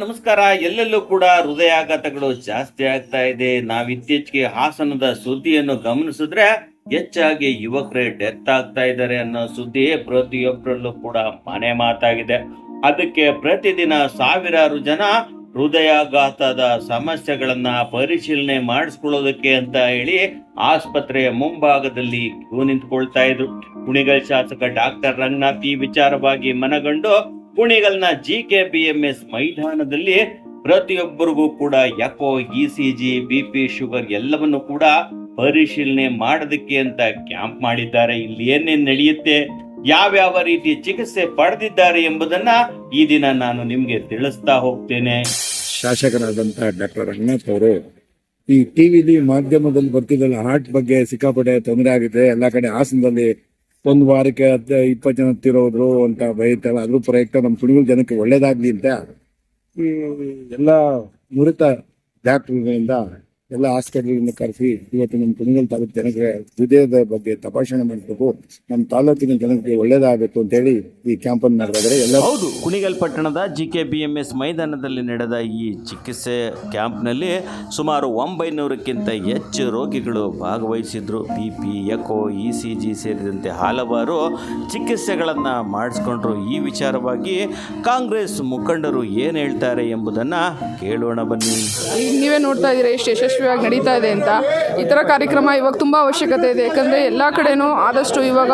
ನಮಸ್ಕಾರ. ಎಲ್ಲೆಲ್ಲೂ ಕೂಡ ಹೃದಯಾಘಾತಗಳು ಜಾಸ್ತಿ ಆಗ್ತಾ ಇದೆ. ನಾವ್ ಇತ್ತೀಚೆಗೆ ಹಾಸನದ ಸುದ್ದಿಯನ್ನು ಗಮನಿಸಿದ್ರೆ ಹೆಚ್ಚಾಗಿ ಯುವಕರೇ ಡೆತ್ ಆಗ್ತಾ ಇದ್ದಾರೆ ಅನ್ನೋ ಸುದ್ದಿ ಪ್ರತಿಯೊಬ್ಬರಲ್ಲೂ ಕೂಡ ಮನೆ ಮಾತಾಗಿದೆ. ಅದಕ್ಕೆ ಪ್ರತಿದಿನ ಸಾವಿರಾರು ಜನ ಹೃದಯಾಘಾತದ ಸಮಸ್ಯೆಗಳನ್ನ ಪರಿಶೀಲನೆ ಮಾಡಿಸ್ಕೊಳ್ಳೋದಕ್ಕೆ ಅಂತ ಹೇಳಿ ಆಸ್ಪತ್ರೆಯ ಮುಂಭಾಗದಲ್ಲಿ ಕ್ಯೂ ನಿಂತ್ಕೊಳ್ತಾ ಇದ್ರು. ಕುಣಿಗಲ್ ಶಾಸಕ ಡಾಕ್ಟರ್ ರಂಗನಾಥ್ ಈ ವಿಚಾರವಾಗಿ ಮನಗಂಡು ಕುಣಿಗಲ್ನ G K B M S ಮೈದಾನದಲ್ಲಿ ಪ್ರತಿಯೊಬ್ಬರಿಗೂ ಕೂಡ ಯಾಕೋ E C G B P sugar ಎಲ್ಲವನ್ನು ಕೂಡ ಪರಿಶೀಲನೆ ಮಾಡೋದಕ್ಕೆ ಅಂತ ಕ್ಯಾಂಪ್ ಮಾಡಿದ್ದಾರೆ. ಇಲ್ಲಿ ಏನೇನ್ ನಡೆಯುತ್ತೆ, ಯಾವ್ಯಾವ ರೀತಿ ಚಿಕಿತ್ಸೆ ಪಡೆದಿದ್ದಾರೆ ಎಂಬುದನ್ನ ಈ ದಿನ ನಾನು ನಿಮ್ಗೆ ತಿಳಿಸ್ತಾ ಹೋಗ್ತೇನೆ. ಶಾಸಕರಾದಂತ ಡಾಕ್ಟರ್ ರಂಗನಾಥ್ ಅವರು, ಈ ಟಿವಿಲಿ ಮಾಧ್ಯಮದಲ್ಲಿ ಬರ್ತಿದ್ದಲ್ಲ ಹಾರ್ಟ್ ಬಗ್ಗೆ ಸಿಕ್ಕಾಪಟ್ಟೆ ತೊಂದರೆ ಆಗಿದೆ ಎಲ್ಲಾ ಕಡೆ ಹಾಸನದಲ್ಲಿ ಒಂದು ವಾರಕ್ಕೆ ಇಪ್ಪತ್ತು ಜನ ತಿರೋದ್ರು ಅಂತ ಬೈತಾಳ ಅದ್ರ ಪ್ರಯುಕ್ತ ನಮ್ಮ ಕುಣಿಗಲ್ ಜನಕ್ಕೆ ಒಳ್ಳೇದಾಗ್ಲಿ ಅಂತ ಈ ಎಲ್ಲ ನುರಿತ ಡಾಕ್ಟರ್ಗಳಿಂದ ಎಲ್ಲ ಆಸ್ಪತ್ರೆಗಳಿಂದ ಕರೆಸಿ ಇವತ್ತು ನಮ್ಮ ಕುಣಿಗಲ್ ತಾಲೂಕು ಜನಕ್ಕೆ ಹೃದಯದ ಬಗ್ಗೆ ತಪಾಸಣೆ ಮಾಡಬೇಕು. ನಮ್ಮ ತಾಲೂಕಿನ ಜನಕ್ಕೆ ಒಳ್ಳೇದಾಗಬೇಕು ಅಂತ ಹೇಳಿ ಈ ಕ್ಯಾಂಪನ್ನು ನಡೆದರೆ ಎಲ್ಲ ಹೌದು ಕುಣಿಗಲ್ ಪಟ್ಟಣದ G K B M S ಮೈದಾನದಲ್ಲಿ ನಡೆದ ಈ ಚಿಕಿತ್ಸೆ ಕ್ಯಾಂಪ್ನಲ್ಲಿ ಸುಮಾರು ಒಂಬೈನೂರಕ್ಕಿಂತ ಹೆಚ್ಚು ರೋಗಿಗಳು ಭಾಗವಹಿಸಿದ್ರು. B P echo E C G ಸೇರಿದಂತೆ ಹಲವಾರು ಚಿಕಿತ್ಸೆಗಳನ್ನು ಮಾಡಿಸ್ಕೊಂಡ್ರು. ಈ ವಿಚಾರವಾಗಿ ಕಾಂಗ್ರೆಸ್ ಮುಖಂಡರು ಏನು ಹೇಳ್ತಾರೆ ಎಂಬುದನ್ನು ಕೇಳೋಣ ಬನ್ನಿ. ನೀವೇ ನೋಡ್ತಾ ಇದ್ದೀರಾ ಎಷ್ಟು ಯಶಸ್ವಿಯಾಗಿ ನಡೀತಾ ಇದೆ ಅಂತ ಈ ಥರ ಕಾರ್ಯಕ್ರಮ ಇವಾಗ ತುಂಬ ಅವಶ್ಯಕತೆ ಇದೆ. ಯಾಕಂದರೆ ಎಲ್ಲ ಕಡೆನೂ ಆದಷ್ಟು ಇವಾಗ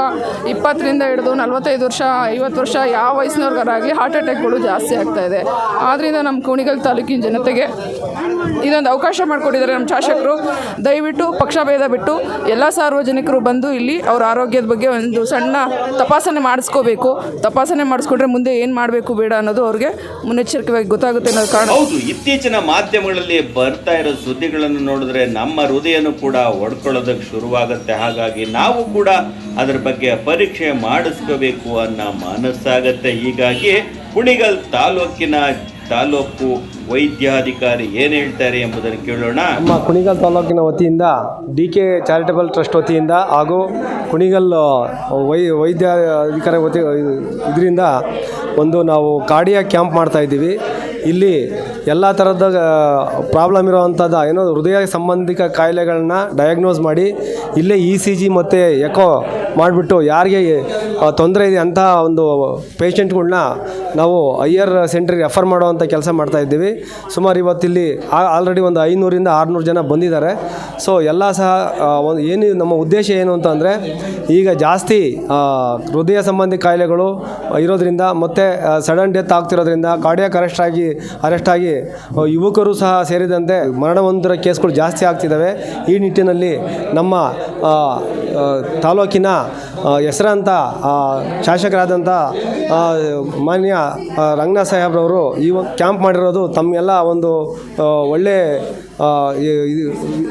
ಇಪ್ಪತ್ತರಿಂದ ಹಿಡಿದು ನಲ್ವತ್ತೈದು ವರ್ಷ, ಐವತ್ತು ವರ್ಷ ಯಾವ ವಯಸ್ಸಿನವ್ರಿಗಾರಾಗಲಿ ಹಾರ್ಟ್ ಅಟ್ಯಾಕ್ಗಳು ಜಾಸ್ತಿ ಆಗ್ತಾ ಇದೆ. ಆದ್ದರಿಂದ ನಮ್ಮ ಕುಣಿಗಲ್ ತಾಲೂಕಿನ ಜನತೆಗೆ ಇದೊಂದು ಅವಕಾಶ ಮಾಡಿಕೊಟ್ಟಿದ್ದಾರೆ ನಮ್ಮ ಶಾಸಕರು. ದಯವಿಟ್ಟು ಪಕ್ಷಭೇದ ಬಿಟ್ಟು ಎಲ್ಲ ಸಾರ್ವಜನಿಕರು ಬಂದು ಇಲ್ಲಿ ಅವ್ರ ಆರೋಗ್ಯದ ಬಗ್ಗೆ ಒಂದು ಸಣ್ಣ ತಪಾಸಣೆ ಮಾಡಿಸ್ಕೋಬೇಕು. ತಪಾಸಣೆ ಮಾಡಿಸ್ಕೊಂಡ್ರೆ ಮುಂದೆ ಏನು ಮಾಡಬೇಕು ಬೇಡ ಅನ್ನೋದು ಅವ್ರಿಗೆ ಮುನ್ನೆಚ್ಚರಿಕೆಯಾಗಿ ಗೊತ್ತಾಗುತ್ತೆ ಅನ್ನೋದು ಕಾರಣ. ಹೌದು, ಇತ್ತೀಚಿನ ಮಾಧ್ಯಮಗಳಲ್ಲಿ ಬರ್ತಾ ಇರೋ ಸುದ್ದಿಗಳನ್ನು ನೋಡಿದ್ರೆ ನಮ್ಮ ಹೃದಯನೂ ಕೂಡ ಒಡ್ಕೊಳ್ಳೋದಕ್ಕೆ ಶುರುವಾಗುತ್ತೆ. ಹಾಗಾಗಿ ನಾವು ಕೂಡ ಅದರ ಬಗ್ಗೆ ಪರೀಕ್ಷೆ ಮಾಡಿಸ್ಕೋಬೇಕು ಅನ್ನೋ ಮನಸ್ಸಾಗತ್ತೆ. ಹೀಗಾಗಿ ಕುಣಿಗಲ್ ತಾಲೂಕಿನ ತಾಲೂಕು ವೈದ್ಯಾಧಿಕಾರಿ ಏನು ಹೇಳ್ತಾರೆ ಎಂಬುದನ್ನು ಕೇಳೋಣ. ನಮ್ಮ ಕುಣಿಗಲ್ ತಾಲೂಕಿನ ವತಿಯಿಂದ, ಡಿ ಕೆ ಚಾರಿಟಬಲ್ ಟ್ರಸ್ಟ್ ವತಿಯಿಂದ ಹಾಗೂ ಕುಣಿಗಲ್ ವೈ, ವೈದ್ಯಾಧಿಕಾರಿ ವತಿ, ಇದರಿಂದ ಒಂದು ನಾವು ಕಾರ್ಡಿಯಾ ಕ್ಯಾಂಪ್ ಮಾಡ್ತಾ ಇದ್ದೀವಿ. ಇಲ್ಲಿ ಎಲ್ಲ ಥರದ ಪ್ರಾಬ್ಲಮ್ ಇರೋವಂಥದ್ದು ಏನೋ ಹೃದಯ ಸಂಬಂಧಿಕ ಕಾಯಿಲೆಗಳನ್ನ ಡಯಾಗ್ನೋಸ್ ಮಾಡಿ, ಇಲ್ಲೇ ಇ ಸಿ ಜಿ ಮತ್ತು ಎಕೋ ಮಾಡಿಬಿಟ್ಟು ಯಾರಿಗೆ ತೊಂದರೆ ಇದೆ ಅಂತಹ ಒಂದು ಪೇಷಂಟ್ಗಳನ್ನ ನಾವು ಐಯರ್ ಸೆಂಟ್ರಿಗೆ ರೆಫರ್ ಮಾಡುವಂಥ ಕೆಲಸ ಮಾಡ್ತಾ ಇದ್ದೀವಿ. ಸುಮಾರು ಇವತ್ತಿಲ್ಲಿ ಆಲ್ರೆಡಿ ಒಂದು ಐನೂರಿಂದ ಆರುನೂರು ಜನ ಬಂದಿದ್ದಾರೆ. ಸೊ ಎಲ್ಲ ಸಹ ಒಂದು ಏನು ನಮ್ಮ ಉದ್ದೇಶ ಏನು ಅಂತಂದರೆ ಈಗ ಜಾಸ್ತಿ ಹೃದಯ ಸಂಬಂಧಿ ಕಾಯಿಲೆಗಳು ಇರೋದ್ರಿಂದ ಮತ್ತು ಸಡನ್ ಡೆತ್ ಆಗ್ತಿರೋದ್ರಿಂದ ಕಾರ್ಡಿಯಾಕ್ ಅರೆಸ್ಟ್ ಆಗಿ ಅರೆಸ್ಟ್ ಆಗಿ ಯುವಕರು ಸಹ ಸೇರಿದಂತೆ ಮರಣ ಹೊಂದಿರೋ ಕೇಸ್ಗಳು ಜಾಸ್ತಿ ಆಗ್ತಿದ್ದಾವೆ. ಈ ನಿಟ್ಟಿನಲ್ಲಿ ನಮ್ಮ ತಾಲೂಕಿನ ಹೆಸರಾಂತ ಶಾಸಕರಾದಂಥ ಮಾನ್ಯ ರಂಗನಾಥ ಸಾಹೇಬ್ರವರು ಈ ಕ್ಯಾಂಪ್ ಮಾಡಿರೋದು ತಮ್ಮೆಲ್ಲ ಒಂದು ಒಳ್ಳೆ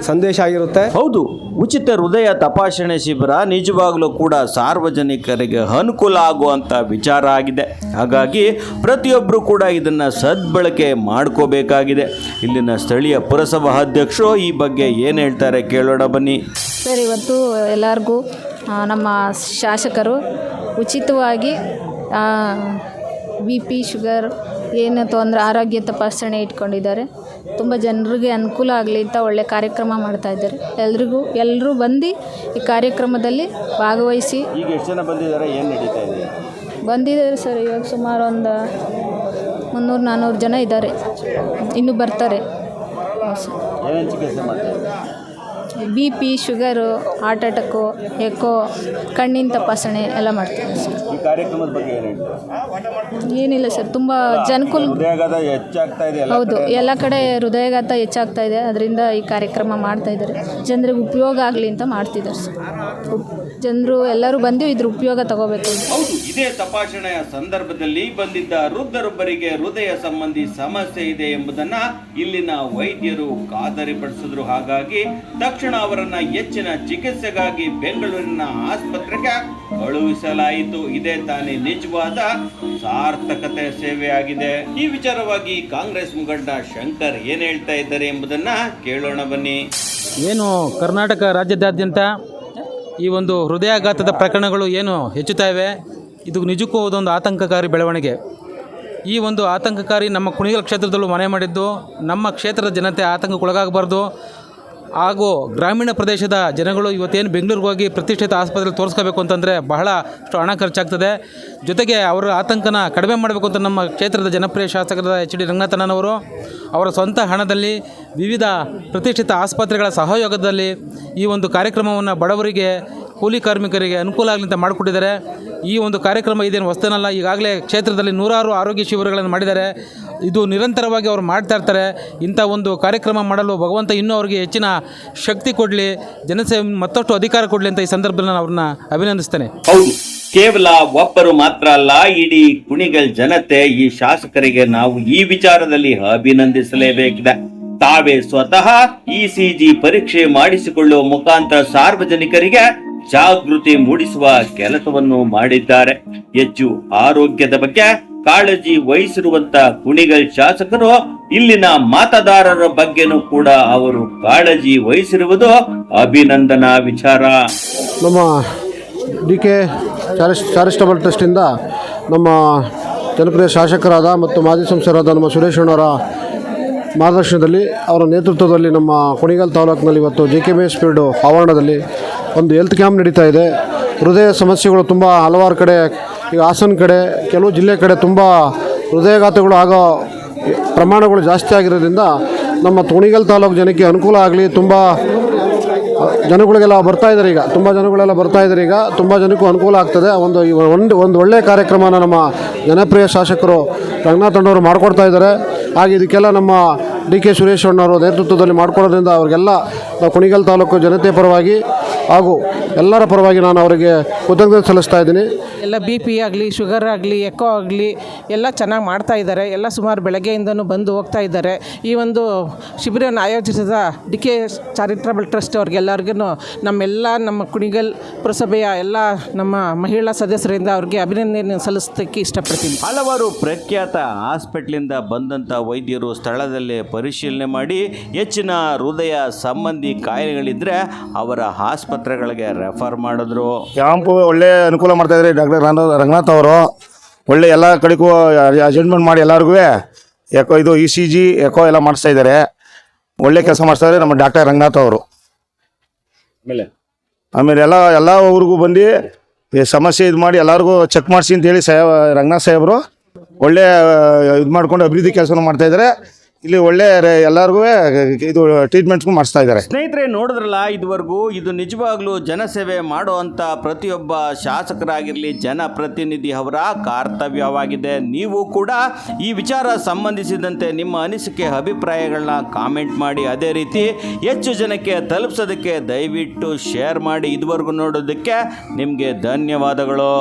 ಸಂದೇಶ ಆಗಿರುತ್ತೆ. ಹೌದು. ಉಚಿತ ಹೃದಯ ತಪಾಸಣೆ ಶಿಬಿರ ನಿಜವಾಗ್ಲೂ ಕೂಡ ಸಾರ್ವಜನಿಕರಿಗೆ ಅನುಕೂಲ ಆಗುವಂಥ ವಿಚಾರ ಆಗಿದೆ. ಹಾಗಾಗಿ ಪ್ರತಿಯೊಬ್ಬರು ಕೂಡ ಇದನ್ನು ಸದ್ಬಳಕೆ ಮಾಡ್ಕೋಬೇಕಾಗಿದೆ. ಇಲ್ಲಿನ ಸ್ಥಳೀಯ ಪುರಸಭಾ ಅಧ್ಯಕ್ಷರು ಈ ಬಗ್ಗೆ ಏನು ಹೇಳ್ತಾರೆ ಕೇಳೋಣ ಬನ್ನಿ. ಸರ್ ಇವತ್ತು ಎಲ್ಲರಿಗೂ ನಮ್ಮ ಶಾಸಕರು ಉಚಿತವಾಗಿ ಬಿ ಪಿ ಶುಗರ್ ಏನು ತೊಂದರೆ ಆರೋಗ್ಯ ತಪಾಸಣೆ ಇಟ್ಕೊಂಡಿದ್ದಾರೆ. ತುಂಬ ಜನರಿಗೆ ಅನುಕೂಲ ಆಗಲಿ ಅಂತ ಒಳ್ಳೆ ಕಾರ್ಯಕ್ರಮ ಮಾಡ್ತಾ ಇದ್ದಾರೆ. ಎಲ್ರಿಗೂ ಎಲ್ಲರೂ ಬಂದು ಈ ಕಾರ್ಯಕ್ರಮದಲ್ಲಿ ಭಾಗವಹಿಸಿ. ಈಗ ಎಷ್ಟು ಜನ ಬಂದಿದ್ದಾರೆ ಏನು ನಡೀತಾ ಇದೆ? ಬಂದಿದ್ದಾರೆ ಸರ್ ಇವಾಗ ಸುಮಾರು ಒಂದು ಮುನ್ನೂರು ನಾನ್ನೂರು ಜನ ಇದ್ದಾರೆ. ಇನ್ನೂ ಬರ್ತಾರೆ. B P sugar heart attack echo ಕಣ್ಣಿನ ತಪಾಸಣೆ ಎಲ್ಲ ಮಾಡ್ತೀವಿ ಸರ್. ಈ ಕಾರ್ಯಕ್ರಮದ ಬಗ್ಗೆ ಏನು ಹೇಳ್ತಾರೆ ಏನಿಲ್ಲ ಸರ್ ತುಂಬ ಜನಕುಲ್ ಹೃದಯಾಘಾತ ಹೆಚ್ಚಾಗ್ತಾ ಇದೆ ಎಲ್ಲ ಹೌದು ಎಲ್ಲ ಕಡೆ ಹೃದಯಾಘಾತ ಹೆಚ್ಚಾಗ್ತಾ ಇದೆ ಅದರಿಂದ ಈ ಕಾರ್ಯಕ್ರಮ ಮಾಡ್ತಾ ಇದ್ದಾರೆ. ಜನರಿಗೆ ಉಪಯೋಗ ಆಗಲಿ ಅಂತ ಮಾಡ್ತಿದ್ದಾರೆ ಸರ್. ಜನರು ಎಲ್ಲರೂ ಬಂದು ಇದ್ರ ಉಪಯೋಗ ತಗೋಬೇಕು. ಹೌದು ಇದೇ ತಪಾಸಣೆಯ ಸಂದರ್ಭದಲ್ಲಿ ಬಂದಿದ್ದ ವೃದ್ಧರೊಬ್ಬರಿಗೆ ಹೃದಯ ಸಂಬಂಧಿ ಸಮಸ್ಯೆ ಇದೆ ಎಂಬುದನ್ನ ಇಲ್ಲಿನ ವೈದ್ಯರು ಖಾತರಿಪಡಿಸಿದ್ರು ಹಾಗಾಗಿ ತಕ್ಷಣ ಅವರನ್ನ ಹೆಚ್ಚಿನ ಚಿಕಿತ್ಸೆಗಾಗಿ ಬೆಂಗಳೂರಿನ ಆಸ್ಪತ್ರೆಗೆ ಕಳುಹಿಸಲಾಯಿತು. ಇದೇ ತಾನೇ ನಿಜವಾದ ಸಾರ್ಥಕತೆ ಸೇವೆಯಾಗಿದೆ. ಈ ವಿಚಾರವಾಗಿ ಕಾಂಗ್ರೆಸ್ ಮುಖಂಡ ಶಂಕರ್ ಏನ್ ಹೇಳ್ತಾ ಇದ್ದಾರೆ ಎಂಬುದನ್ನ ಕೇಳೋಣ ಬನ್ನಿ. ಏನು ಕರ್ನಾಟಕ ರಾಜ್ಯದಾದ್ಯಂತ ಈ ಒಂದು ಹೃದಯಾಘಾತದ ಪ್ರಕರಣಗಳು ಏನು ಹೆಚ್ಚುತ್ತಾ ಇವೆ? ಇದು ನಿಜಕ್ಕೂ ಅದೊಂದು ಆತಂಕಕಾರಿ ಬೆಳವಣಿಗೆ. ಈ ಒಂದು ಆತಂಕಕಾರಿ ನಮ್ಮ ಕುಣಿಗಲ್ ಕ್ಷೇತ್ರದಲ್ಲೂ ಮನೆ ಮಾಡಿದ್ದು, ನಮ್ಮ ಕ್ಷೇತ್ರದ ಜನತೆ ಆತಂಕಕ್ಕೊಳಗಾಗಬಾರ್ದು. ಹಾಗೂ ಗ್ರಾಮೀಣ ಪ್ರದೇಶದ ಜನಗಳು ಇವತ್ತೇನು ಬೆಂಗಳೂರಿಗೆ ಹೋಗಿ ಪ್ರತಿಷ್ಠಿತ ಆಸ್ಪತ್ರೆಯಲ್ಲಿ ತೋರಿಸ್ಕೋಬೇಕು ಅಂತಂದರೆ ಬಹಳಷ್ಟು ಹಣ ಖರ್ಚಾಗ್ತದೆ. ಜೊತೆಗೆ ಅವರ ಆತಂಕನ ಕಡಿಮೆ ಮಾಡಬೇಕು ಅಂತ ನಮ್ಮ ಕ್ಷೇತ್ರದ ಜನಪ್ರಿಯ ಶಾಸಕರಾದ ಎಚ್ ಡಿ ರಂಗನಾಥನವರು ಅವರ ಸ್ವಂತ ಹಣದಲ್ಲಿ ವಿವಿಧ ಪ್ರತಿಷ್ಠಿತ ಆಸ್ಪತ್ರೆಗಳ ಸಹಯೋಗದಲ್ಲಿ ಈ ಒಂದು ಕಾರ್ಯಕ್ರಮವನ್ನು ಬಡವರಿಗೆ, ಕೂಲಿ ಕಾರ್ಮಿಕರಿಗೆ ಅನುಕೂಲ ಆಗಲಿ ಅಂತ ಮಾಡಿಕೊಟ್ಟಿದ್ದಾರೆ. ಈ ಒಂದು ಕಾರ್ಯಕ್ರಮ ಇದೇನು ಹೊಸ್ತನಲ್ಲ? ಈಗಾಗಲೇ ಕ್ಷೇತ್ರದಲ್ಲಿ ನೂರಾರು ಆರೋಗ್ಯ ಶಿಬಿರಗಳನ್ನು ಮಾಡಿದ್ದಾರೆ. ಇದು ನಿರಂತರವಾಗಿ ಅವರು ಮಾಡ್ತಾ ಇರ್ತಾರೆ. ಇಂಥ ಒಂದು ಕಾರ್ಯಕ್ರಮ ಮಾಡಲು ಭಗವಂತ ಇನ್ನೂ ಅವರಿಗೆ ಹೆಚ್ಚಿನ ಶಕ್ತಿ ಕೊಡಲಿ, ಜನಸೇವೆ ಮತ್ತಷ್ಟು ಅಧಿಕಾರ ಕೊಡಲಿ ಅಂತ ಈ ಸಂದರ್ಭದಲ್ಲಿ ನಾನು ಅವ್ರನ್ನ ಅಭಿನಂದಿಸ್ತೇನೆ. ಹೌದು. ಕೇವಲ ಒಬ್ಬರು ಮಾತ್ರ ಅಲ್ಲ, ಇಡೀ ಕುಣಿಗಲ್ ಜನತೆ ಈ ಶಾಸಕರಿಗೆ ನಾವು ಈ ವಿಚಾರದಲ್ಲಿ ಅಭಿನಂದಿಸಲೇಬೇಕಿದೆ. ತಾವೇ ಸ್ವತಃ ಇಸಿಜಿ ಪರೀಕ್ಷೆ ಮಾಡಿಸಿಕೊಳ್ಳುವ ಮುಖಾಂತರ ಸಾರ್ವಜನಿಕರಿಗೆ ಜಾಗೃತಿ ಮೂಡಿಸುವ ಕೆಲಸವನ್ನು ಮಾಡಿದ್ದಾರೆ. ಹೆಚ್ಚು ಆರೋಗ್ಯದ ಬಗ್ಗೆ ಕಾಳಜಿ ವಹಿಸಿರುವಂತ ಕುಣಿಗಲ್ ಶಾಸಕರು ಇಲ್ಲಿನ ಮತದಾರರ ಬಗ್ಗೆನೂ ಕೂಡ ಅವರು ಕಾಳಜಿ ವಹಿಸಿರುವುದು ಅಭಿನಂದನಾ ವಿಚಾರ. ನಮ್ಮ ಡಿ ಕೆ ಚಾರಿಸ್ ಚಾರಿಟಬಲ್ ಟ್ರಸ್ಟಿಂದ ನಮ್ಮ ಜನಪ್ರಿಯ ಶಾಸಕರಾದ ಮತ್ತು ಮಾಜಿ ಸಂಸದರಾದ ನಮ್ಮ ಸುರೇಶ್ ಅಣ್ಣವರ ಮಾರ್ಗದರ್ಶನದಲ್ಲಿ ಅವರ ನೇತೃತ್ವದಲ್ಲಿ ನಮ್ಮ ಕುಣಿಗಲ್ ತಾಲೂಕಿನಲ್ಲಿ ಇವತ್ತು J K B S field ಆವರಣದಲ್ಲಿ ಒಂದು ಹೆಲ್ತ್ ಕ್ಯಾಂಪ್ ನಡೀತಾ ಇದೆ. ಹೃದಯ ಸಮಸ್ಯೆಗಳು ತುಂಬ ಹಲವಾರು ಕಡೆ, ಈಗ ಹಾಸನ ಕಡೆ, ಕೆಲವು ಜಿಲ್ಲೆ ಕಡೆ ತುಂಬ ಹೃದಯಘಾತಗಳು ಆಗೋ ಪ್ರಮಾಣಗಳು ಜಾಸ್ತಿ ಆಗಿರೋದ್ರಿಂದ ನಮ್ಮ ತುಣಿಗಲ್ ತಾಲೂಕು ಜನಕ್ಕೆ ಅನುಕೂಲ ಆಗಲಿ, ತುಂಬ ಜನಗಳಿಗೆಲ್ಲ ಬರ್ತಾ ಇದ್ದಾರೆ ಈಗ, ತುಂಬ ಜನಗಳೆಲ್ಲ ಬರ್ತಾ ಇದ್ದಾರೆ ಈಗ, ತುಂಬ ಜನಕ್ಕೂ ಅನುಕೂಲ ಆಗ್ತದೆ. ಒಂದು ಒಂದು ಒಂದು ಒಳ್ಳೆಯ ಕಾರ್ಯಕ್ರಮನ ನಮ್ಮ ಜನಪ್ರಿಯ ಶಾಸಕರು ರಂಗನಾಥ್ ಅಣ್ಣವರು ಮಾಡಿಕೊಡ್ತಾ ಇದ್ದಾರೆ ಹಾಗೆ ಇದಕ್ಕೆಲ್ಲ ನಮ್ಮ ಡಿ ಕೆ ಸುರೇಶ್ ಅಣ್ಣವರು ನೇತೃತ್ವದಲ್ಲಿ ಮಾಡಿಕೊಡೋದ್ರಿಂದ ಅವರಿಗೆಲ್ಲ ನಾವು ಕುಣಿಗಲ್ ತಾಲೂಕು ಜನತೆ ಪರವಾಗಿ ಹಾಗೂ ಎಲ್ಲರ ಪರವಾಗಿ ನಾನು ಅವರಿಗೆ ಕೃತಜ್ಞತೆ ಸಲ್ಲಿಸ್ತಾ ಇದ್ದೀನಿ. ಎಲ್ಲ ಬಿ ಪಿ ಆಗಲಿ ಶುಗರ್ ಆಗಲಿ ಎಕೋ ಆಗಲಿ ಎಲ್ಲ ಚೆನ್ನಾಗಿ ಮಾಡ್ತಾ ಇದ್ದಾರೆ. ಎಲ್ಲ ಸುಮಾರು ಬೆಳಗ್ಗೆಯಿಂದನೂ ಬಂದು ಹೋಗ್ತಾ ಇದ್ದಾರೆ. ಈ ಒಂದು ಶಿಬಿರವನ್ನು ಆಯೋಜಿಸಿದ ಡಿ ಕೆ ಚಾರಿಟಬಲ್ ಟ್ರಸ್ಟ್ ಅವ್ರಿಗೆಲ್ಲರಿಗೂ ನಮ್ಮೆಲ್ಲ ನಮ್ಮ ಕುಣಿಗಲ್ ಪುರಸಭೆಯ ಎಲ್ಲ ನಮ್ಮ ಮಹಿಳಾ ಸದಸ್ಯರಿಂದ ಅವ್ರಿಗೆ ಅಭಿನಂದನೆ ಸಲ್ಲಿಸೋದಕ್ಕೆ ಇಷ್ಟಪಡ್ತೀನಿ. ಹಲವಾರು ಪ್ರಖ್ಯಾತ ಹಾಸ್ಪಿಟ್ಲಿಂದ ಬಂದಂಥ ವೈದ್ಯರು ಸ್ಥಳದಲ್ಲೇ ಪರಿಶೀಲನೆ ಮಾಡಿ ಹೆಚ್ಚಿನ ಹೃದಯ ಸಂಬಂಧಿ ಕಾಯಿಲೆಗಳಿದ್ರೆ ಅವರ ಆಸ್ಪತ್ರೆಗಳಿಗೆ ರೆಫರ್ ಮಾಡಿದ್ರು. ಕ್ಯಾಂಪು ಒಳ್ಳೆ ಅನುಕೂಲ ಮಾಡ್ತಾ ಇದ್ದಾರೆ ಡಾಕ್ಟರ್ ರಂಗನಾಥ್ ಅವರು. ಒಳ್ಳೆ ಎಲ್ಲ ಕಡೆಗೂ ಅಜೆಂಟ್ಮೆಂಟ್ ಮಾಡಿ ಎಲ್ಲರಿಗೂ. ಯಾಕೋ ಇದು ಇ ಸಿ ಜಿ ಯಾಕೋ ಎಲ್ಲ ಮಾಡಿಸ್ತಾ ಇದ್ದಾರೆ. ಒಳ್ಳೆ ಕೆಲಸ ಮಾಡಿಸ್ತಾ ಇದ್ದಾರೆ ನಮ್ಮ ಡಾಕ್ಟರ್ ರಂಗನಾಥ್ ಅವರು. ಆಮೇಲೆ? ಆಮೇಲೆ ಎಲ್ಲ ಎಲ್ಲ ಊರಿಗೂ ಬಂದು ಈ ಸಮಸ್ಯೆ ಇದು ಮಾಡಿ ಎಲ್ಲರಿಗೂ ಚೆಕ್ ಮಾಡಿಸಿ ಅಂತೇಳಿ ಸಾಹೇಬ್ ರಂಗನಾಥ್ ಸಾಹೇಬರು ಒಳ್ಳೆ ಇದು ಮಾಡ್ಕೊಂಡು ಅಭಿವೃದ್ಧಿ ಕೆಲಸನ ಮಾಡ್ತಾ ಇದ್ದಾರೆ. ಇಲ್ಲಿ ಒಳ್ಳೆ ಎಲ್ಲರಿಗೂ ಇದು ಟ್ರೀಟ್ಮೆಂಟ್ಸ್ಗೂ ಮಾಡಿಸ್ತಾ ಇದ್ದಾರೆ. ಸ್ನೇಹಿತರೆ, ನೋಡಿದ್ರಲ್ಲ, ಇದುವರೆಗೂ ಇದು ನಿಜವಾಗ್ಲೂ ಜನಸೇವೆ ಮಾಡುವಂಥ ಪ್ರತಿಯೊಬ್ಬ ಶಾಸಕರಾಗಿರಲಿ, ಜನಪ್ರತಿನಿಧಿ ಅವರ ಕರ್ತವ್ಯವಾಗಿದೆ. ನೀವು ಕೂಡ ಈ ವಿಚಾರ ಸಂಬಂಧಿಸಿದಂತೆ ನಿಮ್ಮ ಅನಿಸಿಕೆ ಅಭಿಪ್ರಾಯಗಳನ್ನ ಕಾಮೆಂಟ್ ಮಾಡಿ. ಅದೇ ರೀತಿ ಹೆಚ್ಚು ಜನಕ್ಕೆ ತಲುಪಿಸೋದಕ್ಕೆ ದಯವಿಟ್ಟು ಶೇರ್ ಮಾಡಿ. ಇದುವರೆಗೂ ನೋಡೋದಕ್ಕೆ ನಿಮಗೆ ಧನ್ಯವಾದಗಳು.